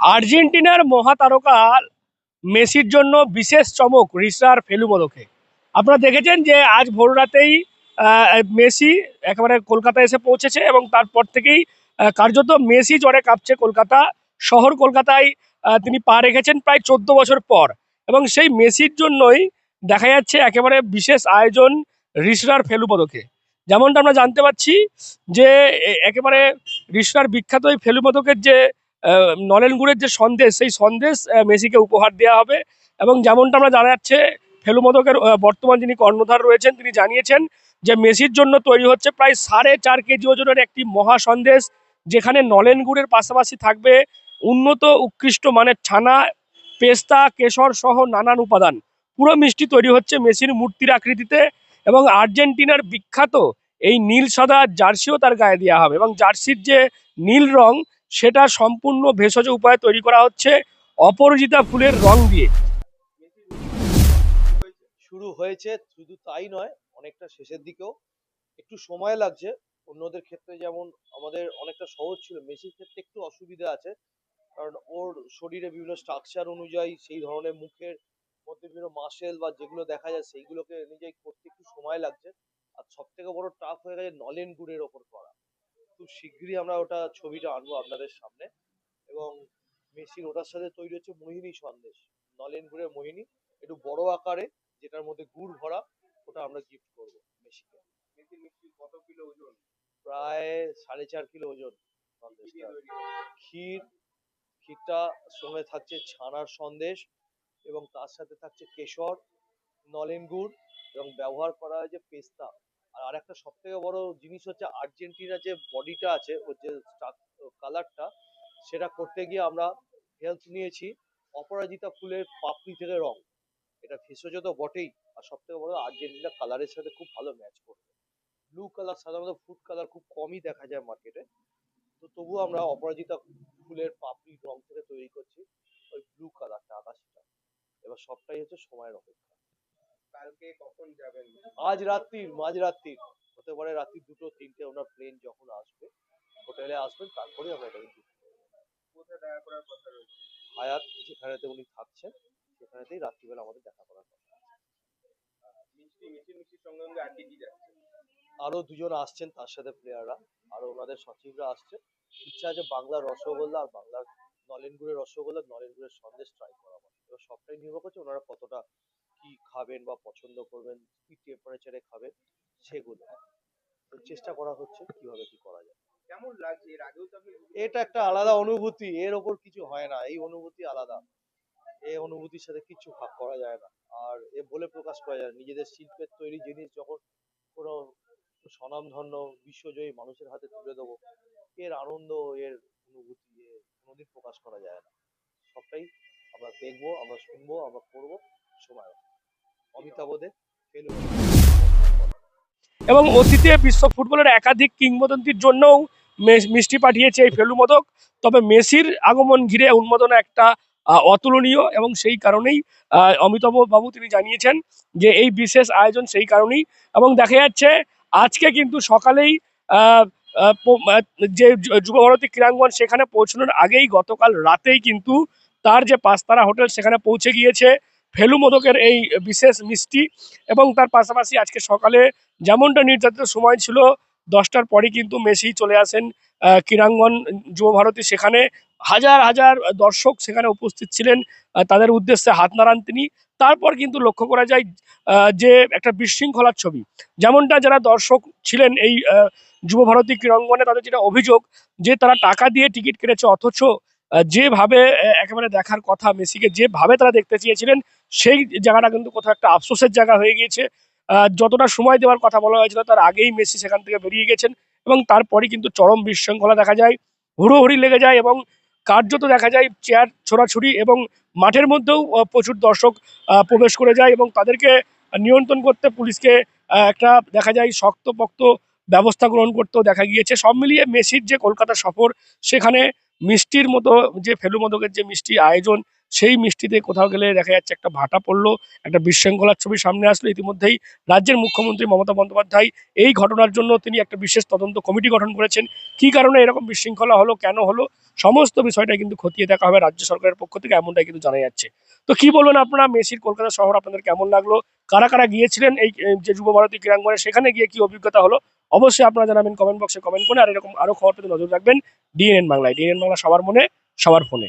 আর্জেন্টিনার মহাতারকা মেসির জন্য বিশেষ চমক রিসার ফেলুমদোকে। আপনারা দেখেছেন যে আজ ভোর রাতেই মেসি একেবারে কলকাতা এসে পৌঁছেছে এবং তারপর থেকেই কার্যত মেসি জ্বরে কাঁপছে কলকাতা শহর কলকাতায় তিনি পা রেখেছেন প্রায় চোদ্দ বছর পর। এবং সেই মেসির জন্যই দেখা যাচ্ছে একেবারে বিশেষ আয়োজন রিসরার ফেলুপদকে যেমনটা আমরা জানতে পারছি যে একেবারে রিসরার বিখ্যাত এই ফেলুপদকের যে আহ, নলেন গুড়ের যে সন্দেশ সেই সন্দেশ মেসিকে উপহার দেওয়া হবে। এবং যেমনটা আমরা জানা যাচ্ছে ফেলুমদকের আহ, বর্তমান যিনি কর্ণধার রয়েছেন তিনি জানিয়েছেন যে মেসির জন্য তৈরি হচ্ছে প্রায় সাড়ে চার কেজি ওজনের একটি মহা সন্দেশ যেখানে নলেন গুড়ের পাশাপাশি থাকবে উন্নত উৎকৃষ্ট মানের ছানা পেস্তা কেশর সহ নানান উপাদান। পুরো মিষ্টি তৈরি হচ্ছে মেসির মূর্তির আকৃতিতে এবং আর্জেন্টিনার বিখ্যাত এই নীল সাদা জার্সিও তার গায়ে দেওয়া হবে। এবং জার্সির যে নীল রং সেটা সম্পূর্ণ ভেষজ উপায়ে তৈরি করা হচ্ছে। অপরাজিতা ফুলের রং দিয়ে। শুরু হয়েছে শুধু তাই নয়, অনেকটা শেষের দিকেও। একটু সময় লাগছে। অন্যদের ক্ষেত্রে যেমন আমাদের অনেকটা সহজ ছিল, মেসির ক্ষেত্রে একটু অসুবিধা আছে। কারণ ওর শরীরে বিভিন্ন স্ট্রাকচার অনুযায়ী সেই ধরনের মুখের মধ্যে বিভিন্ন মাসেল বা যেগুলো দেখা যায় সেইগুলোকে অনুযায়ী করতে একটু সময় লাগছে। আর সব থেকে বড় টাফ হয়ে গেছে নলেন গুড়ের ওপর করা। খুব শীঘ্রই আমরা ওটা ছবিটা আনব আপনাদের সামনে। এবং মেসির ওটার সাথে তৈরি হচ্ছে মোহিনী সন্দেশ নলেন গুড়ের মোহিনী। একটু বড় আকারে যেটার মধ্যে গুড় ভরা ওটা আমরা গিফট করব মেসিকে। কত কিলো ওজন? প্রায় সাড়ে চার কিলো ওজন সন্দেশটা ক্ষীর ক্ষীরটা সঙ্গে থাকছে ছানার সন্দেশ এবং তার সাথে থাকছে কেশর নলেন গুড় এবং ব্যবহার করা হয়েছে পেস্তা। আর আরেকটা সব থেকে বড় জিনিস হচ্ছে আর্জেন্টিনা যে বডিটা আছে, ওর যে কালারটা সেটা করতে গিয়ে আমরা হেল্প নিয়েছি। অপরাজিতা ফুলের পাপড়ি থেকে রং। এটা ভেষজ তো বটেই। আর সব থেকে বড় আর্জেন্টিনা কালারের সাথে খুব ভালো ম্যাচ করবে। ব্লু কালার সাধারণত ফুড কালার খুব কমই দেখা যায় মার্কেটে তো তবুও আমরা অপরাজিতা ফুলের পাপড়ি রং থেকে তৈরি করছি। ওই ব্লু কালারটা আকাশিটা। এবার সবটাই হচ্ছে সময়ের অপেক্ষা। কালকে কখন যাবেন? আজ রাত্রির মাঝরাত্রির হতে পারে রাত্রি দুটো তিনটে ওনার প্লেন যখন আসবে হোটেলে আসবেন তারপরে আমরা এটাকে gift করব। কোথায় দেখা করার কথা রয়েছে? হায়াত যেখানেতে উনি থাকছেন সেখানেতেই রাত্রিবেলা আমাদের দেখা করার কথা মিষ্টি মিষ্টি মিষ্টির সঙ্গে সঙ্গে আর কি কি যাচ্ছে? আরও দুজন আসছেন তার সাথে প্লেয়াররা আরও ওনাদের সচিবরা আসছে ইচ্ছা আছে বাংলার রসগোল্লা আর বাংলার নলেন গুড়ের রসগোল্লা নলেন গুড়ের সন্দেশ ট্রাই করাবো এবার সবটাই নির্ভর করছে ওনারা কতটা কি খাবেন বা পছন্দ করবেন কি টেম্পারেচারে খাবেন সেগুলো। তো চেষ্টা করা হচ্ছে কীভাবে কি করা যায়। কেমন লাগছে? এর আগেও তো আপনি এটা একটা আলাদা অনুভূতি এর ওপর কিছু হয় না এই অনুভূতি আলাদা। এই অনুভূতির সাথে কিছু ভাগ করা যায় না। আর এ বলে প্রকাশ করা যায় না। নিজেদের শিল্পের তৈরি জিনিস যখন কোনো স্বনামধন্য বিশ্বজয়ী মানুষের হাতে তুলে দেবো এর আনন্দ এর অনুভূতি এ কোনোদিন প্রকাশ করা যায় না। সবটাই আমরা দেখব আমরা শুনব আমরা করব সময় অমিতাভ এবং অতীতে বিশ্ব ফুটবলের একাধিক কিংবদন্তির জন্যও মিষ্টি পাঠিয়েছে এই ফেলু মোদক। তবে মেসির আগমন ঘিরে উন্মাদনা একটা অতুলনীয় এবং সেই কারণেই অমিতাভ বাবু তিনি জানিয়েছেন যে এই বিশেষ আয়োজন সেই কারণেই। এবং দেখা যাচ্ছে, আজকে কিন্তু সকালেই যু- যুবভারতী ক্রীড়াঙ্গন সেখানে পৌঁছানোর আগেই গতকাল রাতেই কিন্তু তার যে পাঁচতারা হোটেল সেখানে পৌঁছে গিয়েছে। ফেলু মোদকের এই বিশেষ মিষ্টি এবং তার পাশাপাশি আজকে সকালে যেমনটা নির্ধারিত সময় ছিল দশটার পরে কিন্তু মেসি চলে আসেন ক্রীড়াঙ্গন যুব ভারতী। সেখানে হাজার হাজার দর্শক সেখানে উপস্থিত ছিলেন তাদের উদ্দেশ্যে হাত নাড়ান তিনি। তারপর কিন্তু লক্ষ্য করা যায় যে একটা বিশৃঙ্খলার ছবি। যেমনটা যারা দর্শক ছিলেন এই আহ, যুব ভারতী ক্রীড়াঙ্গনে তাদের যেটা অভিযোগ যে তারা টাকা দিয়ে টিকিট কেটেছে অথচ যেভাবে একেবারে দেখার কথা মেসিকে যেভাবে তারা দেখতে চেয়েছিলেন সেই জায়গাটা কিন্তু কোথাও একটা আফসোসের জায়গা হয়ে গিয়েছে। যতটা সময় দেওয়ার কথা বলা হয়েছিল, তার আগেই মেসি সেখান থেকে বেরিয়ে গেছেন এবং তারপরে কিন্তু চরম বিশৃঙ্খলা দেখা যায়, হুড়োহুড়ি লেগে যায় এবং কার্যত দেখা যায় চেয়ার ছোড়াছুড়ি এবং মাঠের মধ্যেও প্রচুর দর্শক প্রবেশ করে যায় এবং তাদেরকে নিয়ন্ত্রণ করতে পুলিশকে একটা দেখা যায় শক্তপোক্ত ব্যবস্থা গ্রহণ করতেও দেখা গিয়েছে। সব মিলিয়ে মেসির যে কলকাতা সফর, সেখানে মিষ্টির মতো, যে ফেলু মদকের যে মিষ্টি আয়োজন সেই মিষ্টিতে কোথাও গেলে দেখা যাচ্ছে একটা ভাটা পড়ল, একটা বিশৃঙ্খলার ছবি সামনে আসলো। ইতিমধ্যেই রাজ্যের মুখ্যমন্ত্রী মমতা বন্দ্যোপাধ্যায় এই ঘটনার জন্য তিনি একটা বিশেষ তদন্ত কমিটি গঠন করেছেন। কি কারণে এরকম বিশৃঙ্খলা হলো, কেন হলো, সমস্ত বিষয়টা কিন্তু খতিয়ে দেখা হবে রাজ্য সরকারের পক্ষ থেকে, এমনটাই কিন্তু জানা যাচ্ছে। তো কি বলবেন আপনারা? মেসির কলকাতা শহর আপনাদের কেমন লাগল? কারা কারা গিয়েছিলেন এই যে যুব ভারতী ক্রীড়াঙ্গনে, সেখানে গিয়ে কি অভিজ্ঞতা হলো? অবশ্যই আপনারা জানাবেন কমেন্ট বক্সে কমেন্ট করে, আর এরকম আরও খবর পেতে নজর রাখবেন। ডিএনএন বাংলায় ডিএনএন বাংলা সবার মনে, সবার ফোনে।